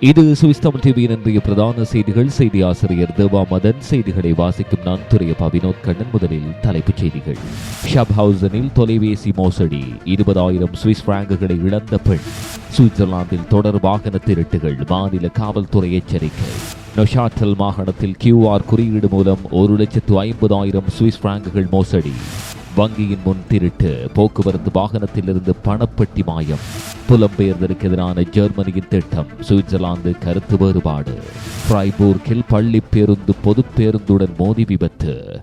இது சுவிஸ் தமிழ் டிவியின் இன்றைய பிரதான செய்திகள். செய்தி ஆசிரியர் தேவா மதன் செய்திகளை வாசிக்கும் நான் துறையப்பா வினோத் கண்ணன். முதலில் தலைப்புச் செய்திகள். ஷப்ஹவுசனில் தொலைபேசி மோசடி. இருபதாயிரம் சுவிஸ் பிராங்குகளை இழந்த பெண். சுவிட்சர்லாந்தில் தொடர் வாகன திருட்டுகள். மாநில காவல்துறை எச்சரிக்கை. நொஷாட்டல் மாகாணத்தில் கியூஆர் குறியீடு மூலம் ஒரு லட்சத்து ஐம்பதாயிரம் சுவிஸ் பிராங்குகள் மோசடி. வங்கியின் முன் திருட்டு. போக்குவரத்து வாகனத்திலிருந்து பணப்பெட்டி மாயம். புலம்பெயர்தலுக்கு எதிரான ஜெர்மனியின் திட்டம். சுவிட்சர்லாந்து கருத்து வேறுபாடு. ஃப்ரைபூர்கில் பள்ளி பேருந்து பொது பேருந்துடன் மோதி விபத்து.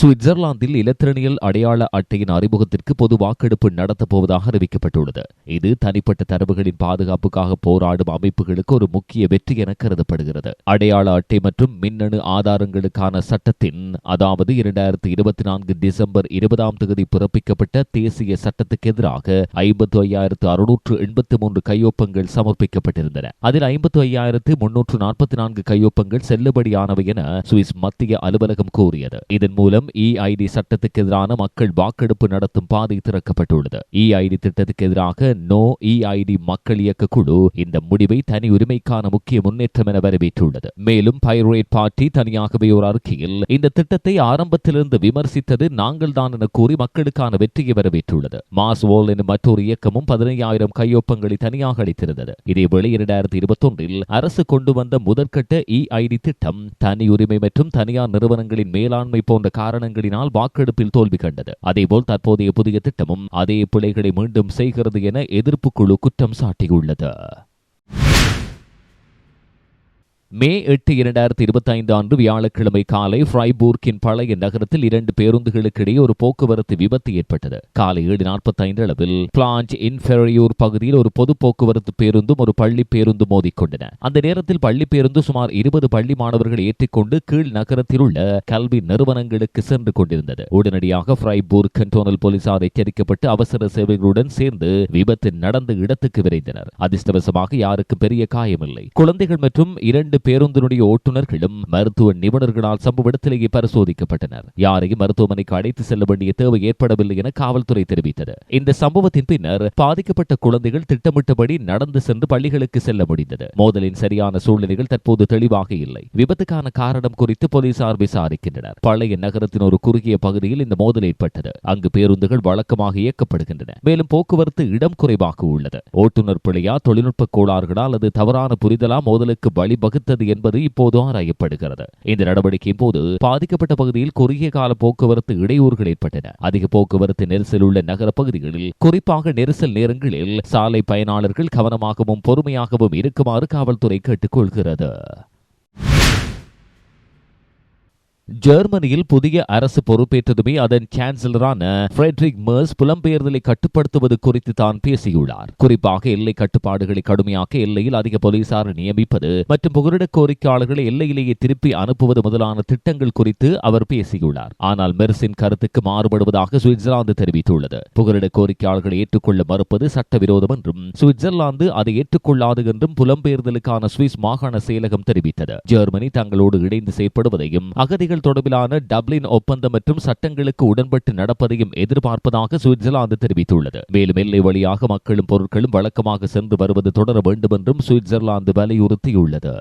சுவிட்சர்லாந்தில் இலத்திரனியல் அடையாள அட்டையின் அறிமுகத்திற்கு பொது வாக்கெடுப்பு நடத்தப்போவதாக அறிவிக்கப்பட்டுள்ளது. இது தனிப்பட்ட தரவுகளின் பாதுகாப்புக்காக போராடும் அமைப்புகளுக்கு ஒரு முக்கிய வெற்றி என கருதப்படுகிறது. அடையாள அட்டை மற்றும் மின்னணு ஆதாரங்களுக்கான சட்டத்தின் அதாவது இரண்டாயிரத்தி இருபத்தி நான்கு டிசம்பர் இருபதாம் தேதி பிறப்பிக்கப்பட்ட தேசிய சட்டத்துக்கு எதிராக ஐம்பத்து ஐயாயிரத்து அறுநூற்று எண்பத்தி மூன்று கையொப்பங்கள் சமர்ப்பிக்கப்பட்டிருந்தன. அதில் ஐம்பத்து ஐயாயிரத்து முன்னூற்று நாற்பத்தி நான்கு கையொப்பங்கள் செல்லுபடியானவை என சுவிஸ் மத்திய அலுவலகம் கூறியது. இதன் மூலம் இஐடி சட்டத்துக்கு எதிரான மக்கள் வாக்கெடுப்பு நடத்தும் பாதை திறக்கப்பட்டுள்ளது. இஐடி திட்டத்துக்கு எதிராக நோ இஐடி மக்கள் இயக்க குழு இந்த முடிவை தனி உரிமைக்கான முக்கிய முன்னேற்றம் என வரவேற்றுள்ளது. மேலும் பைரேட் பார்ட்டி தனியாகவே ஒரு அறிக்கையில் இந்த திட்டத்தை ஆரம்பத்திலிருந்து விமர்சித்தது நாங்கள் தான் என கூறி மக்களுக்கான வெற்றியை வரவேற்றுள்ளது. மாஸ் வோல் எனும் மற்றொரு இயக்கமும் பதினையாயிரம் கையொப்பங்களை தனியாக அளித்திருந்தது. இதேவேளை இரண்டாயிரத்தி இருபத்தி ஒன்றில் அரசு கொண்டு வந்த முதற்கட்ட இஐடி திட்டம் தனி உரிமை மற்றும் தனியார் நிறுவனங்களின் மேலாண்மை போன்ற காரணங்களினால் வாக்கெடுப்பில் தோல்வி கண்டது. அதேபோல் தற்போதைய புதிய திட்டமும் அதே பிழைகளை மீண்டும் செய்கிறது என எதிர்ப்பு குழு குற்றம் சாட்டியுள்ளது. மே எட்டு இரண்டாயிரத்தி இருபத்தி ஐந்து அன்று வியாழக்கிழமை காலை ஃப்ரைபூர்க்கின் பழைய நகரத்தில் இரண்டு பேருந்துகளுக்கு இடையே ஒரு போக்குவரத்து விபத்து ஏற்பட்டது. காலை ஏழு நாற்பத்தி ஐந்து அளவில் பிளாஞ்ச் இன்ஃபெரியூர் பகுதியில் ஒரு பொது போக்குவரத்து பேருந்தும் ஒரு பள்ளி பேருந்து மோதிக்கொண்டன. அந்த நேரத்தில் பள்ளி பேருந்து சுமார் இருபது பள்ளி மாணவர்கள் ஏற்றிக்கொண்டு கீழ் நகரத்தில் உள்ள கல்வி நிறுவனங்களுக்கு சென்று கொண்டிருந்தது. உடனடியாக ஃப்ரைபூர்க் கண்டோனல் போலீசார் எச்சரிக்கப்பட்டு அவசர சேவைகளுடன் சேர்ந்து விபத்து நடந்த இடத்துக்கு விரைந்தனர். அதிர்ஷ்டவசமாக யாருக்கு பெரிய காயமில்லை. குழந்தைகள் மற்றும் இரண்டு பேருந்தினுடைய ஓட்டுநர்களும் மருத்துவ நிபுணர்களால் சம்பவ இடத்திலேயே பரிசோதிக்கப்பட்டனர். யாரையும் மருத்துவமனைக்கு அழைத்து செல்ல வேண்டிய தேவை ஏற்படவில்லை என காவல்துறை தெரிவித்தது. இந்த சம்பவத்தின் பின்னர் பாதிக்கப்பட்ட குழந்தைகள் திட்டமிட்டபடி நடந்து சென்று பள்ளிகளுக்கு செல்ல முடிந்தது. மோதலின் சரியான சூழ்நிலைகள் தற்போது தெளிவாக இல்லை. விபத்துக்கான காரணம் குறித்து போலீசார் விசாரிக்கின்றனர். பழைய நகரத்தின் ஒரு குறுகிய பகுதியில் இந்த மோதல் ஏற்பட்டது. அங்கு பேருந்துகள் வழக்கமாக இயக்கப்படுகின்றன. மேலும் போக்குவரத்து இடம் குறைவாக உள்ளது. ஓட்டுநர் பிழையா தொழில்நுட்ப கோளாறுகளா அல்லது தவறான புரிதலா மோதலுக்கு வழிவகுத்தது என்பது இப்போது ஆராயப்படுகிறது. இந்த நடவடிக்கையின் போது பாதிக்கப்பட்ட பகுதியில் குறுகிய கால போக்குவரத்து இடையூறுகள் ஏற்பட்டன. அதிக போக்குவரத்து நெரிசல் உள்ள நகர பகுதிகளில் குறிப்பாக நெரிசல் நேரங்களில் சாலை பயனாளர்கள் கவனமாகவும் பொறுமையாகவும் இருக்குமாறு காவல்துறை கேட்டுக்கொள்கிறது. ஜெர்மனியில் புதிய அரசு பொறுப்பேற்றதுமே அதன் சான்சலரான பிரெட்ரிக் மர்ஸ் புலம்பெயர்தலை கட்டுப்படுத்துவது குறித்து தான் பேசியுள்ளார். குறிப்பாக எல்லை கட்டுப்பாடுகளை கடுமையாக்க எல்லையில் அதிக போலீசாரை நியமிப்பது மற்றும் புகலிட கோரிக்கையாளர்களை எல்லையிலேயே திருப்பி அனுப்புவது முதலான திட்டங்கள் குறித்து அவர் பேசியுள்ளார். ஆனால் மெர்ஸின் கருத்துக்கு மாறுபடுவதாக சுவிட்சர்லாந்து தெரிவித்துள்ளது. புகலிட கோரிக்கையாளர்களை ஏற்றுக்கொள்ள மறுப்பது சட்டவிரோதம் என்றும் சுவிட்சர்லாந்து அதை ஏற்றுக்கொள்ளாது என்றும் புலம்பெயர்தலுக்கான சுவிஸ் மாகாண செயலகம் தெரிவித்தது. ஜெர்மனி தங்களோடு இணைந்து செயற்படுவதையும் அகதிகள் தொடர்பிலான டப்ளின் ஒப்பந்தம் மற்றும் சட்டங்களுக்கு உடன்பட்டு நடப்பதையும் எதிர்பார்ப்பதாக சுவிட்சர்லாந்து தெரிவித்துள்ளது. மேலும் எல்லை வழியாக மக்களும் பொருட்களும் வழக்கமாக சென்று வருவது தொடர வேண்டும் என்றும் சுவிட்சர்லாந்து வலியுறுத்தியுள்ளது.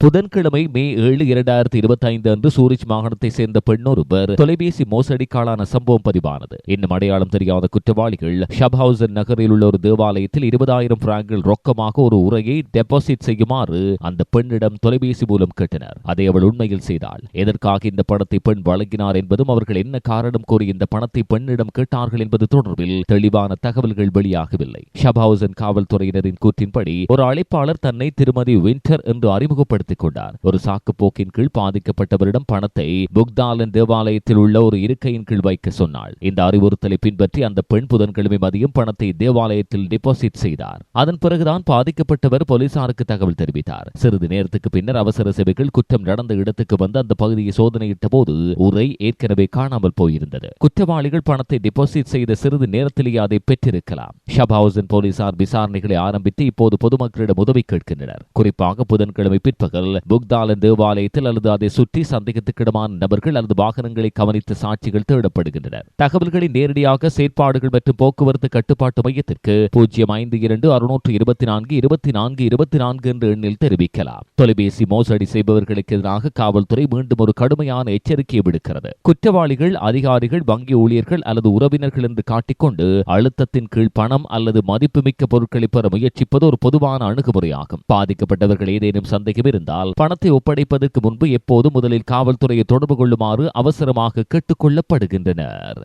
புதன்கிழமை மே ஏழு இரண்டாயிரத்தி இருபத்தி ஐந்து அன்று சூரிச் மாகாணத்தை சேர்ந்த பெண்ணொருவர் தொலைபேசி மோசடிக்காளான சம்பவம் பதிவானது. இன்னும் அடையாளம் தெரியாத குற்றவாளிகள் ஷப்ஹவுசன் நகரில் உள்ள ஒரு தேவாலயத்தில் இருபதாயிரம் பிராங்கில் ரொக்கமாக ஒரு உரையை டெபாசிட் செய்யுமாறு அந்த பெண்ணிடம் தொலைபேசி மூலம் கேட்டனர். அதை அவள் உண்மையில் செய்தாள். எதற்காக இந்த பணத்தை பெண் வழங்கினார் என்பதும் அவர்கள் என்ன காரணம் கூறி இந்த பணத்தை பெண்ணிடம் கேட்டார்கள் என்பது தொடர்பில் தெளிவான தகவல்கள் வெளியாகவில்லை. ஷப்ஹவுசன் காவல்துறையினரின் கூற்றின்படி ஒரு அழைப்பாளர் தன்னை திருமதி வின்டர் என்று அறிமுகப்படுத்த எடுத்துக் கொண்டார் ஒரு சாக்கு போக்கின் கீழ் பாதிக்கப்பட்டவரிடம் பணத்தை புக்தாலன் தேவாலயத்தில் உள்ள ஒரு இருக்கையின் கீழ் வைக்க சொன்னாள். இந்த அறிவுறுத்தலை பின்பற்றி அந்த பெண் புதன்கிழமை மதியம் பணத்தை தேவாலயத்தில் டெபாசிட் செய்தார். அதன் பிறகுதான் பாதிக்கப்பட்டவர் போலீசாருக்கு தகவல் தெரிவித்தார். சிறிது நேரத்துக்கு பின்னர் அவசர சேவைகள் குற்றம் நடந்த இடத்துக்கு வந்து அந்த பகுதியை சோதனையிட்ட போது உரை ஏற்கனவே காணாமல் போயிருந்தது. குற்றவாளிகள் பணத்தை டெபாசிட் செய்த சிறிது நேரத்திலேயே அதை பெற்றிருக்கலாம். ஷபாவுசன் போலீசார் விசாரணைகளை ஆரம்பித்து இப்போது பொதுமக்களிடம் உதவி கேட்கின்றனர். குறிப்பாக புதன்கிழமை பிற்பகல் நபர்கள் புக்தாலன் தேவாலயத்தில் அல்லது அதை சுற்றி சந்தேகத்துக்கிடமான நபர்கள் அல்லது வாகனங்களை கவனித்து சாட்சிகள் தேடப்படுகின்றனர். தகவல்களை நேரடியாக செயற்பாடுகள் மற்றும் போக்குவரத்து கட்டுப்பாட்டு மையத்திற்கு பூஜ்ஜியம் ஐந்து இரண்டு அறுநூற்று இருபத்தி நான்கு இருபத்தி நான்கு இருபத்தி நான்கு என்ற எண்ணில் தெரிவிக்கலாம். தொலைபேசி மோசடி செய்பவர்களுக்கு எதிராக காவல்துறை மீண்டும் ஒரு கடுமையான எச்சரிக்கையை விடுக்கிறது. குற்றவாளிகள் அதிகாரிகள் வங்கி ஊழியர்கள் அல்லது உறவினர்கள் என்று காட்டிக்கொண்டு அழுத்தத்தின் கீழ் பணம் அல்லது மதிப்புமிக்க பொருட்களை பெற முயற்சிப்பது ஒரு பொதுவான அணுகுமுறையாகும். பாதிக்கப்பட்டவர்கள் ஏதேனும் சந்தேகம் இருந்தால் இருந்தால் பணத்தை ஒப்படைப்பதற்கு முன்பு எப்போது முதலில் காவல்துறையை தொடர்பு கொள்ளுமாறு அவசரமாக கேட்டுக்கொள்ளப்படுகின்றனர்.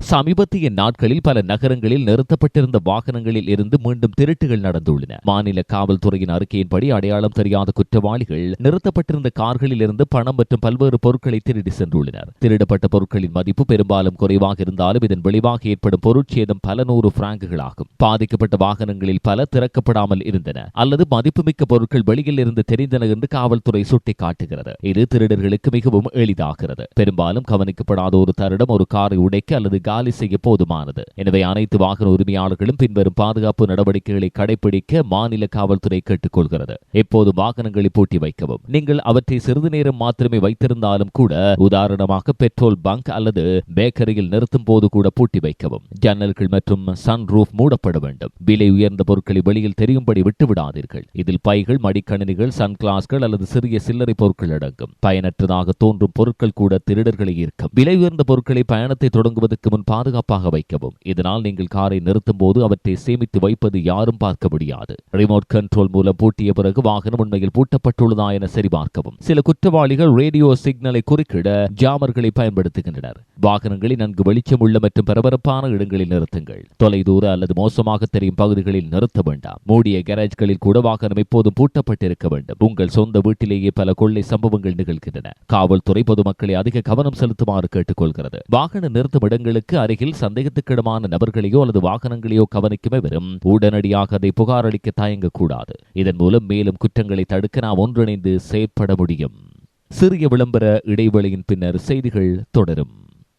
சமீபத்திய நாட்களில் பல நகரங்களில் நிறுத்தப்பட்டிருந்த வாகனங்களில் இருந்து மீண்டும் திருட்டுகள் நடந்துள்ளன. மாநில காவல்துறையின் அறிக்கையின்படி அடையாளம் தெரியாத குற்றவாளிகள் நிறுத்தப்பட்டிருந்த கார்களில் இருந்து பணம் மற்றும் பல்வேறு பொருட்களை திருடி சென்றுள்ளனர். திருடப்பட்ட பொருட்களின் மதிப்பு பெரும்பாலும் குறைவாக இருந்தாலும் இதன் விளைவாக ஏற்படும் பொருட்சேதம் பல நூறு பிராங்குகளாகும். பாதிக்கப்பட்ட வாகனங்களில் பல திறக்கப்படாமல் இருந்தன அல்லது மதிப்புமிக்க பொருட்கள் வெளியில் இருந்து தெரிந்தன என்று காவல்துறை சுட்டிக்காட்டுகிறது. இது திருடர்களுக்கு மிகவும் எளிதாகிறது. பெரும்பாலும் கவனிக்கப்படாத ஒரு தருடம் ஒரு காரை உடைக்க அல்லது காலி செய்ய போதுமானது. எனவே அனைத்து வாகன உரிமையாளர்களும் பின்வரும் பாதுகாப்பு நடவடிக்கைகளை கடைபிடிக்க மாநில காவல்துறை கேட்டுக்கொள்கிறது. எப்போது வாகனங்களை பூட்டி வைக்கவும். நீங்கள் அவற்றை சிறிது நேரம் மாத்திரமே வைத்திருந்தாலும் கூட உதாரணமாக பெட்ரோல் பங்க் அல்லது பேக்கரியில் நிறுத்தும் போது கூட பூட்டி வைக்கவும். ஜன்னல்கள் மற்றும் சன் ரூஃப் மூடப்பட வேண்டும். விலை உயர்ந்த பொருட்களை வெளியில் தெரியும்படி விட்டுவிடாதீர்கள். இதில் பைகள் மடிக்கணினிகள் சன்கிளாஸ்கள் அல்லது சிறிய சில்லறை பொருட்கள் அடங்கும். பயனற்றதாக தோன்றும் பொருட்கள் கூட திருடர்களை ஈர்க்கும். விலை உயர்ந்த பொருட்களை பயணத்தை தொடங்குவதற்கு முன் பாதுகாப்பாக வைக்கவும். இதனால் நீங்கள் காரை நிறுத்தும் போது அவற்றை சேமித்து வைப்பது யாரும் பார்க்க முடியாது. ரிமோட் கண்ட்ரோல் மூலம் பூட்டிய பிறகு வாகனம் உண்மையில் பூட்டப்பட்டுள்ளதா என சரிபார்க்கவும். சில குற்றவாளிகள் ரேடியோ சிக்னலை குறுக்கிட ஜாமர்களை பயன்படுத்துகின்றனர். வாகனங்களை நன்கு வெளிச்சமுள்ள மற்றும் பரபரப்பான இடங்களில் நிறுத்துங்கள். தொலைதூர அல்லது மோசமாக தெரியும் பகுதிகளில் நிறுத்த வேண்டாம். மூடிய கேரேஜ்களில் கூட வாகனம் எப்போதும் பூட்டப்பட்டிருக்க வேண்டும். உங்கள் சொந்த வீட்டிலேயே பல கொள்ளை சம்பவங்கள் நிகழ்கின்றன. காவல்துறை பொதுமக்களை அதிக கவனம் செலுத்துமாறு கேட்டுக்கொள்கிறது. வாகன நிறுத்தும் இடங்களுக்கு வீட்டுக்கு அருகில் சந்தேகத்துக்கிடமான நபர்களையோ அல்லது வாகனங்களையோ கவனிக்குமே வரும் உடனடியாக அதை புகாரளிக்க தயங்கக்கூடாது. இதன் மூலம் மேலும் குற்றங்களை தடுக்க நாம் ஒன்றிணைந்து செயற்பட முடியும். சிறிய விளம்பர இடைவெளியின் பின்னர் செய்திகள் தொடரும்.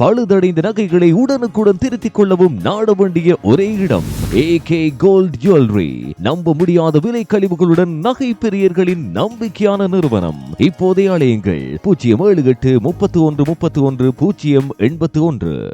பழுதடைந்த நகைகளை உடனுக்குடன் திருத்திக் கொள்ளவும் நாட வேண்டிய ஒரே இடம் ஏ கே கோல்ட் ஜுவல்லரி நம்ப முடியாத விலை கழிவுகளுடன் நகை பெரியர்களின் நம்பிக்கையான நிறுவனம். இப்போதைய அழையுங்கள் பூஜ்ஜியம் ஏழு எட்டு முப்பத்தி ஒன்று முப்பத்தி ஒன்று பூஜ்ஜியம் எண்பத்தி ஒன்று.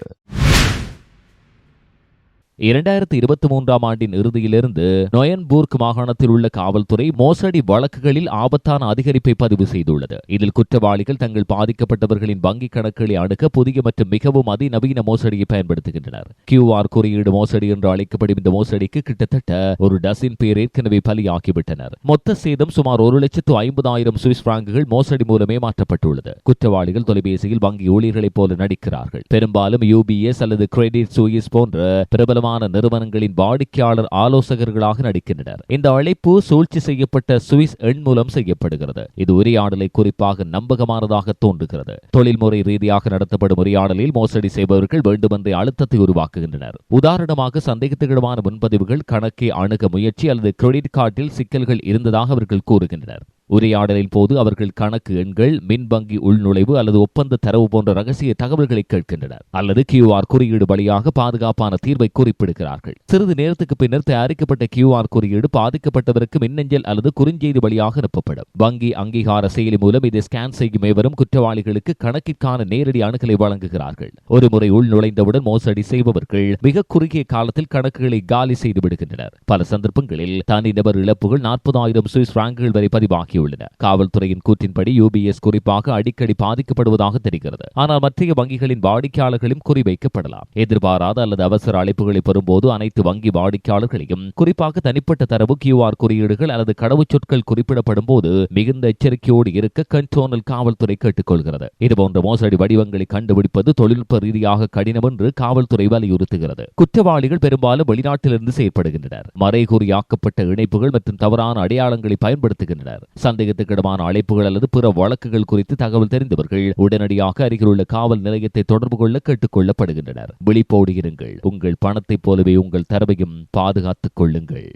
இரண்டாயிரத்தி இருபத்தி மூன்றாம் ஆண்டின் இறுதியிலிருந்து நொயன்பூர்க் மாகாணத்தில் உள்ள காவல்துறை மோசடி வழக்குகளில் ஆபத்தான அதிகரிப்பை பதிவு செய்துள்ளது. இதில் குற்றவாளிகள் தங்கள் பாதிக்கப்பட்டவர்களின் வங்கிக் கணக்குகளை அணுக புதிய மற்றும் மிகவும் அதிநவீன மோசடியை பயன்படுத்துகின்றனர். கியூஆர் குறியீடு மோசடி என்று அழைக்கப்படும் இந்த மோசடிக்கு கிட்டத்தட்ட ஒரு டசின் பேர் ஏற்கனவே பலியாகிவிட்டனர். மொத்த சேதம் சுமார் ஒரு லட்சத்து ஐம்பதாயிரம் சுவிஸ் பிராங்குகள் மோசடி மூலமே மாற்றப்பட்டுள்ளது. குற்றவாளிகள் தொலைபேசியில் வங்கி ஊழியர்களைப் போல நடிக்கிறார்கள். பெரும்பாலும் யூபிஎஸ் அல்லது கிரெடிட் சுயிஸ் போன்ற பிரபலமான பிரபலமான நிறுவனங்களின் வாடிக்கையாளர் ஆலோசகர்களாக நடிக்கின்றனர். இந்த அழைப்பு சூழ்ச்சி செய்யப்பட்ட சுவிஸ் எண் மூலம் செய்யப்படுகிறது. இது உரையாடலை குறிப்பாக நம்பகமானதாக தோன்றுகிறது. தொழில்முறை ரீதியாக நடத்தப்படும் உரையாடலில் மோசடி செய்பவர்கள் வேண்டுமென்றே அழுத்தத்தை உருவாக்குகின்றனர். உதாரணமாக சந்தேகத்துக்கிடமான முன்பதிவுகள் கணக்கை அணுக முயற்சி அல்லது கிரெடிட் கார்டில் சிக்கல்கள் இருந்ததாக அவர்கள் கூறுகின்றனர். உரையாடலின் போது அவர்கள் கணக்கு எண்கள் மின் வங்கி உள்நுழைவு அல்லது ஒப்பந்த தரவு போன்ற ரகசிய தகவல்களை கேட்கின்றனர். அல்லது கியூஆர் குறியீடு வழியாக பாதுகாப்பான தீர்வை குறிப்பிடுகிறார்கள். சிறிது நேரத்துக்கு பின்னர் தயாரிக்கப்பட்ட கியூஆர் குறியீடு பாதிக்கப்பட்டவருக்கு மின்னஞ்சல் அல்லது குறுஞ்செய்தி வழியாக அனுப்பப்படும். வங்கி அங்கீகார செயலி மூலம் இதை ஸ்கேன் செய்யும் எவரும் குற்றவாளிகளுக்கு கணக்கிற்கான நேரடி அணுகலை வழங்குகிறார்கள். ஒருமுறை உள் நுழைந்தவுடன் மோசடி செய்பவர்கள் மிக குறுகிய காலத்தில் கணக்குகளை காலி செய்து விடுகின்றனர். பல சந்தர்ப்பங்களில் தனிநபர் இழப்புகள் நாற்பதாயிரம் சுவிஸ் பிராங்குகள் வரை பதிவாகியுள்ளன காவல்துறையின் கூற்றின்படி யூபிஎஸ் குறிப்பாக அடிக்கடி பாதிக்கப்படுவதாக தெரிகிறது. ஆனால் மற்ற வங்கிகளின் வாடிக்கையாளர்களும் குறிவைக்கப்படலாம். எதிர்பாராத அல்லது அவசர அழைப்புகளை பெறும்போது அனைத்து வங்கி வாடிக்கையாளர்களையும் குறிப்பாக தனிப்பட்ட தரவு கியூஆர் குறியீடுகள் அல்லது கடவுச்சொற்கள் குறிப்பிடப்படும் போது மிகுந்த எச்சரிக்கையோடு இருக்க கண்டோனல் காவல்துறை கேட்டுக்கொள்கிறது. இதுபோன்ற மோசடி வடிவங்களை கண்டுபிடிப்பது தொழில்நுட்ப ரீதியாக கடினம் என்று காவல்துறை வலியுறுத்துகிறது. குற்றவாளிகள் பெரும்பாலும் வெளிநாட்டிலிருந்து செயற்படுகின்றனர். மறைகுறியாக்கப்பட்ட இணைப்புகள் மற்றும் தவறான அடையாளங்களை பயன்படுத்துகின்றனர். சந்தேகத்துக்கிடமான அழைப்புகள் அல்லது பிற வழக்குகள் குறித்து தகவல் தெரிந்தவர்கள் உடனடியாக அருகில் உள்ள காவல் நிலையத்தை தொடர்பு கொள்ள கேட்டுக் கொள்ளப்படுகின்றனர். விழிப்போடு இருங்கள். உங்கள் பணத்தைப் போலவே உங்கள் தரவையும் பாதுகாத்துக் கொள்ளுங்கள்.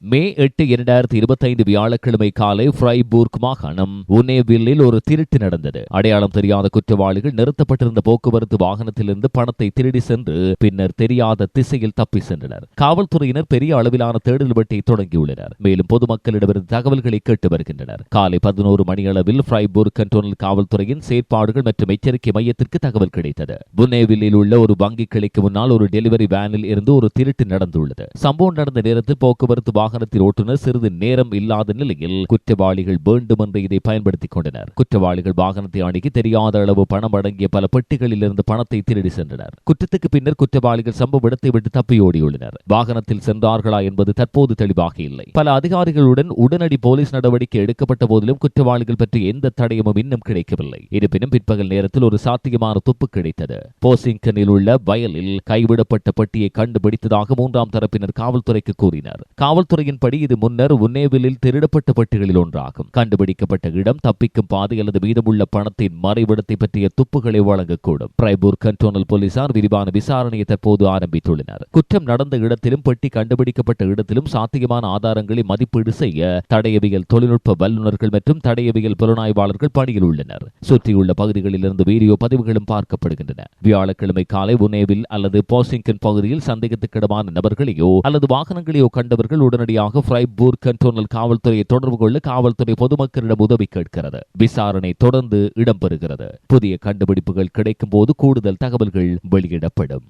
மே எட்டு இரண்டாயிரத்தி இருபத்தைந்து வியாழக்கிழமை காலை ஃப்ரைபூர்க் மாகாணம் உனேவில்லில் ஒரு திருட்டு நடந்தது. அடையாளம் தெரியாத குற்றவாளிகள் நிறுத்தப்பட்டிருந்த போக்குவரத்து வாகனத்திலிருந்து பணத்தை திருடி சென்று பின்னர் தெரியாத திசையில் தப்பி சென்றனர். காவல்துறையினர் பெரிய அளவிலான தேடுதல் வெட்டை தொடங்கியுள்ளனர். மேலும் பொதுமக்களிடமிருந்து தகவல்களை கேட்டு வருகின்றனர். காலை பதினோரு மணியளவில் ஃப்ரைபூர்க் கண்டோனல் காவல்துறையின் செயற்பாடுகள் மற்றும் எச்சரிக்கை மையத்திற்கு தகவல் கிடைத்தது. புனேவில்லில் உள்ள ஒரு வங்கி கிளைக்கு முன்னால் ஒரு டெலிவரி வேனில் இருந்து ஒரு திருட்டு நடந்துள்ளது. சம்பவம் நடந்த நேரத்தில் போக்குவரத்து வாகனத்தில் ஓட்டுநர் சிறிது நேரம் இல்லாத நிலையில் குற்றவாளிகள் வேண்டுமென்று இதை பயன்படுத்திக் கொண்டனர். குற்றவாளிகள் வாகனத்தை அணுகி தெரியாத அளவு பணம் அடங்கிய பல பெட்டிகளில் இருந்து பணத்தை திருடி சென்றனர். குற்றத்துக்கு பின்னர் குற்றவாளிகள் சம்பவ இடத்தை விட்டு தப்பியோடியுள்ளனர் வாகனத்தில் சென்றார்களா என்பது தற்போது தெளிவாக இல்லை. பல அதிகாரிகளுடன் உடனடி போலீஸ் நடவடிக்கை எடுக்கப்பட்ட போதிலும் குற்றவாளிகள் பற்றி எந்த தடயமும் இன்னும் கிடைக்கவில்லை. இருப்பினும் பிற்பகல் நேரத்தில் ஒரு சாத்தியமான துப்பு கிடைத்தது. போசிங்கனில் உள்ள வயலில் கைவிடப்பட்ட பெட்டியை கண்டுபிடித்ததாக மூன்றாம் தரப்பினர் காவல்துறைக்கு கூறினர். காவல்துறை காவல்துறையின்படி இது முன்னர் உன்னேவிலில் திருடப்பட்ட பட்டிகளில் ஒன்றாகும். கண்டுபிடிக்கப்பட்ட இடம் தப்பிக்கும் பாதை அல்லது மீதமுள்ள பணத்தின் மறைவிடத்தை பற்றிய துப்புகளை வழங்கக்கூடும். பிரைபூர் கண்டோனல் போலீசார் விரிவான விசாரணையை தற்போது ஆரம்பித்துள்ளனர். குற்றம் நடந்த இடத்திலும் பெட்டி கண்டுபிடிக்கப்பட்ட இடத்திலும் சாத்தியமான ஆதாரங்களை மதிப்பீடு செய்ய தடயவியல் தொழில்நுட்ப வல்லுநர்கள் மற்றும் தடயவியல் புலனாய்வாளர்கள் பணியில் உள்ளனர். சுற்றியுள்ள பகுதிகளில் இருந்து வீடியோ பதிவுகளும் பார்க்கப்படுகின்றன. வியாழக்கிழமை காலை உனேவில் அல்லது போசிங்கன் பகுதியில் சந்தேகத்துக்கிடமான நபர்களையோ அல்லது வாகனங்களையோ கண்டவர்கள் உடனடி உடனடியாக ஃப்ரைபூர் கண்டோனல் காவல்துறையை தொடர்பு கொள்ள காவல்துறை பொதுமக்களிடம் உதவி கேட்கிறது. விசாரணை தொடர்ந்து இடம்பெறுகிறது. புதிய கண்டுபிடிப்புகள் கிடைக்கும் போது கூடுதல் தகவல்கள் வெளியிடப்படும்.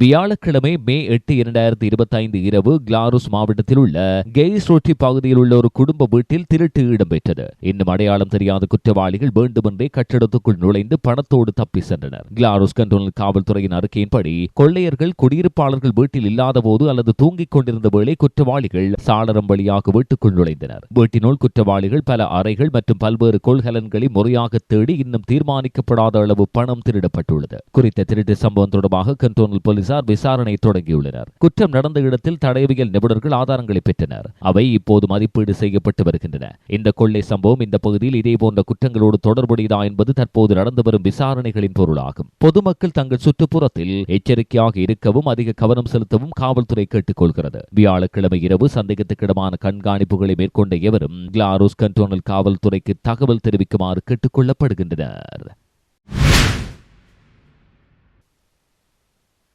வியாழக்கிழமை மே எட்டு இரண்டாயிரத்தி இருபத்தி ஐந்து இரவு கிளாரூஸ் மாவட்டத்தில் உள்ள கெய்ஸ் ரொட்டி பகுதியில் உள்ள ஒரு குடும்ப வீட்டில் திருட்டு இடம்பெற்றது. இன்னும் அடையாளம் தெரியாத குற்றவாளிகள் வேண்டுமென்றே கட்டிடத்துக்குள் நுழைந்து பணத்தோடு தப்பி சென்றனர். கிளாரூஸ் கண்டோனல் காவல்துறையின் அறிக்கையின்படி கொள்ளையர்கள் குடியிருப்பாளர்கள் வீட்டில் இல்லாத போது அல்லது தூங்கிக் கொண்டிருந்த வேளை குற்றவாளிகள் சாளரம் வழியாக வீட்டுக்குள் நுழைந்தனர். வீட்டினுள் குற்றவாளிகள் பல அறைகள் மற்றும் பல்வேறு கொள்கலன்களை முறையாக தேடி இன்னும் தீர்மானிக்கப்படாத அளவு பணம் திருடப்பட்டுள்ளது. குறித்த திருட்டு சம்பவம் தொடர்பாக கண்டோனல் போலீஸ் போலீசார் விசாரணை தொடங்கியுள்ளனர் குற்றம் நடந்த இடத்தில் தடயவியல் நிபுணர்கள் ஆதாரங்களை பெற்றனர். அவை இப்போது மதிப்பீடு செய்யப்பட்டு வருகின்றன. இந்த கொள்ளை சம்பவம் இந்த பகுதியில் இதேபோன்ற குற்றங்களோடு தொடர்புடையதா என்பது தற்போது நடந்து வரும் விசாரணைகளின் பொருளாகும். பொதுமக்கள் தங்கள் சுற்றுப்புறத்தில் எச்சரிக்கையாக இருக்கவும் அதிக கவனம் செலுத்தவும் காவல்துறை கேட்டுக்கொள்கிறது வியாழக்கிழமை இரவு சந்தேகத்துக்கிடமான கண்காணிப்புகளை மேற்கொண்ட எவரும் கிளாரோஸ் கண்டோனல் காவல்துறைக்கு தகவல் தெரிவிக்குமாறு கேட்டுக்கொள்ளப்படுகின்றனர்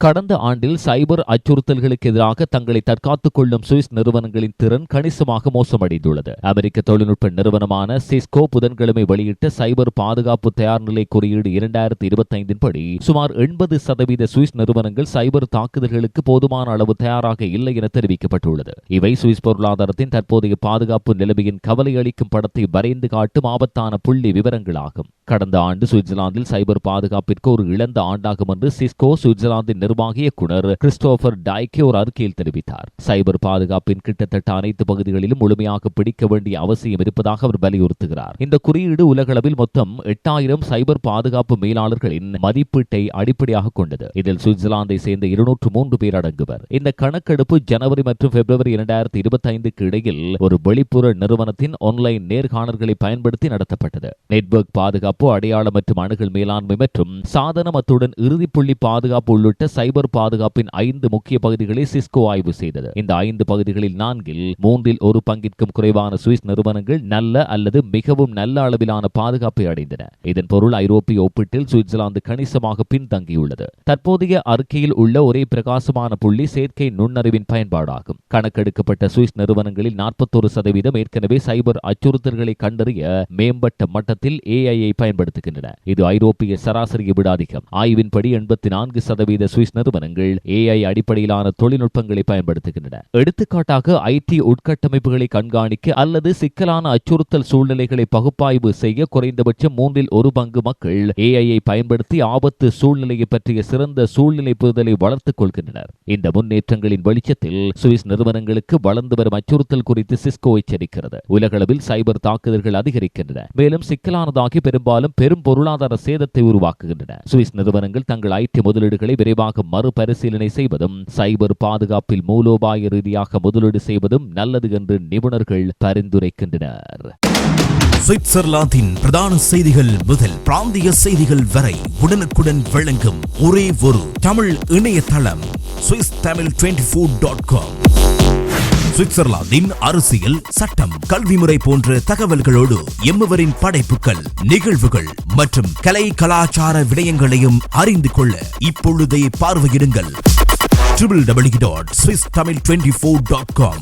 கடந்த ஆண்டில் சைபர் அச்சுறுத்தல்களுக்கு எதிராக தங்களை தற்காத்துக் கொள்ளும் சுவிஸ் நிறுவனங்களின் திறன் கணிசமாக மோசமடைந்துள்ளது. அமெரிக்க தொழில்நுட்ப நிறுவனமான சிஸ்கோ புதன்கிழமை வெளியிட்ட சைபர் பாதுகாப்பு தயார்நிலை குறியீடு இரண்டாயிரத்தி இருபத்தி ஐந்தின் படி சுமார் எண்பது சதவீத சுவிஸ் நிறுவனங்கள் சைபர் தாக்குதல்களுக்கு போதுமான அளவு தயாராக இல்லை என தெரிவிக்கப்பட்டுள்ளது. இவை சுவிஸ் பொருளாதாரத்தின் தற்போதைய பாதுகாப்பு நிலைமையின் கவலை அளிக்கும் படத்தை வரைந்து காட்டும் ஆபத்தான புள்ளி விவரங்களாகும். கடந்த ஆண்டு சுவிட்சர்லாந்தில் சைபர் பாதுகாப்பிற்கு ஒரு இழந்த ஆண்டாகும் என்று சிஸ்கோ சுவிட்சர்லாந்தின் நிர்வாக இயக்குநர் கிறிஸ்டோபர் டைக்கே ஒரு அறிக்கையில் தெரிவித்தார். சைபர் பாதுகாப்பின் கிட்டத்தட்ட அனைத்து பகுதிகளிலும் முழுமையாக பிடிக்க வேண்டிய அவசியம் இருப்பதாக அவர் வலியுறுத்துகிறார். இந்த குறியீடு உலகளவில் மொத்தம் எட்டாயிரம் சைபர் பாதுகாப்பு மேலாளர்களின் மதிப்பீட்டை அடிப்படையாக கொண்டது. இதில் சுவிட்சர்லாந்தை சேர்ந்த இருநூற்று மூன்று பேர் அடங்குவர். இந்த கணக்கெடுப்பு ஜனவரி மற்றும் பிப்ரவரி இரண்டாயிரத்தி இருபத்தி ஐந்துக்கு இடையில் ஒரு வெளிப்புற நிறுவனத்தின் ஆன்லைன் நேர்காணல்களை பயன்படுத்தி நடத்தப்பட்டது. நெட்வொர்க் பாதுகாப்பு அடையாள மற்றும் அணுகல் மேலாண்மை மற்றும் சாதனம் அத்துடன் இறுதிப்புள்ளி பாதுகாப்பு உள்ளிட்ட சைபர் பாதுகாப்பின் ஐந்து முக்கிய பகுதிகளை சிஸ்கோ ஆய்வு செய்தது. இந்த ஐந்து பகுதிகளில் நான்கில் மூன்றில் ஒரு பங்கிற்கும் குறைவான சுவிஸ் நிறுவனங்கள் நல்ல அல்லது மிகவும் நல்ல அளவிலான பாதுகாப்பை அடைந்தன. இதன் பொருள் ஐரோப்பிய ஒப்பீட்டில் சுவிட்சர்லாந்து கணிசமாக பின்தங்கியுள்ளது. தற்போதைய அறிக்கையில் உள்ள ஒரே பிரகாசமான புள்ளி செயற்கை நுண்ணறிவின் பயன்பாடாகும். கணக்கெடுக்கப்பட்ட சுவிஸ் நிறுவனங்களில் நாற்பத்தொரு சதவீதம் ஏற்கனவே சைபர் அச்சுறுத்தல்களை கண்டறிய மேம்பட்ட மட்டத்தில் ஏஐயை பயன்படுத்துகின்றன. இது ஐரோப்பிய சராசரியை விட அதிகம். ஆய்வின்படி எண்பத்தி நான்கு சதவீத சுவிஸ் நிறுவனங்கள் ஏஐ அடிப்படையிலான தொழில்நுட்பங்களை பயன்படுத்துகின்றன. எடுத்துக்காட்டாக ஐடி உட்கட்டமைப்புகளை கண்காணிக்க அல்லது சிக்கலான அச்சுறுத்தல் சூழ்நிலைகளை பகுப்பாய்வு செய்ய குறைந்தபட்சம் மூன்றில் ஒரு பங்கு மக்கள் ஏஐயை பயன்படுத்தி ஆபத்து சூழ்நிலையை பற்றிய சிறந்த சூழ்நிலை புரிதலை வளர்த்துக் கொள்கின்றனர். இந்த முன்னேற்றங்களின் வெளிச்சத்தில் சுவிஸ் நிறுவனங்களுக்கு வளர்ந்து வரும் அச்சுறுத்தல் குறித்து சிஸ்கோ எச்சரிக்கிறது. உலகளவில் சைபர் தாக்குதல்கள் அதிகரிக்கின்றன. மேலும் சிக்கலானதாகி பெரும்பாலும் பெரும் பொருளாதார சேதத்தை உருவாக்குகின்றன. சுவிஸ் நிறுவனங்கள் தங்கள் ஐடி முதலீடுகளை விரைவாக மறுபரிசீலனை செய்வதும் சைபர் பாதுகாப்பில் மூலோபாய ரீதியாக முதலீடு செய்வதும் நல்லது என்று நிபுணர்கள் பரிந்துரைக்கின்றனர். சுவிட்சர்லாந்தின் பிரதான செய்திகள் முதல் பிராந்திய செய்திகள் வரை உடனுக்குடன் வழங்கும் ஒரே ஒரு தமிழ் இணையதளம் Swiss Tamil twenty four dot com. சுவிட்சர்லாந்தின் அரசியல் சட்டம் கல்வி முறை போன்ற தகவல்களோடு எம்முவரின் படைப்புகள் நிகழ்வுகள் மற்றும் கலை கலாச்சார விடயங்களையும் அறிந்து கொள்ள இப்பொழுதே பார்வையிடுங்கள். Triple W dot Swiss Tamil twenty four dot com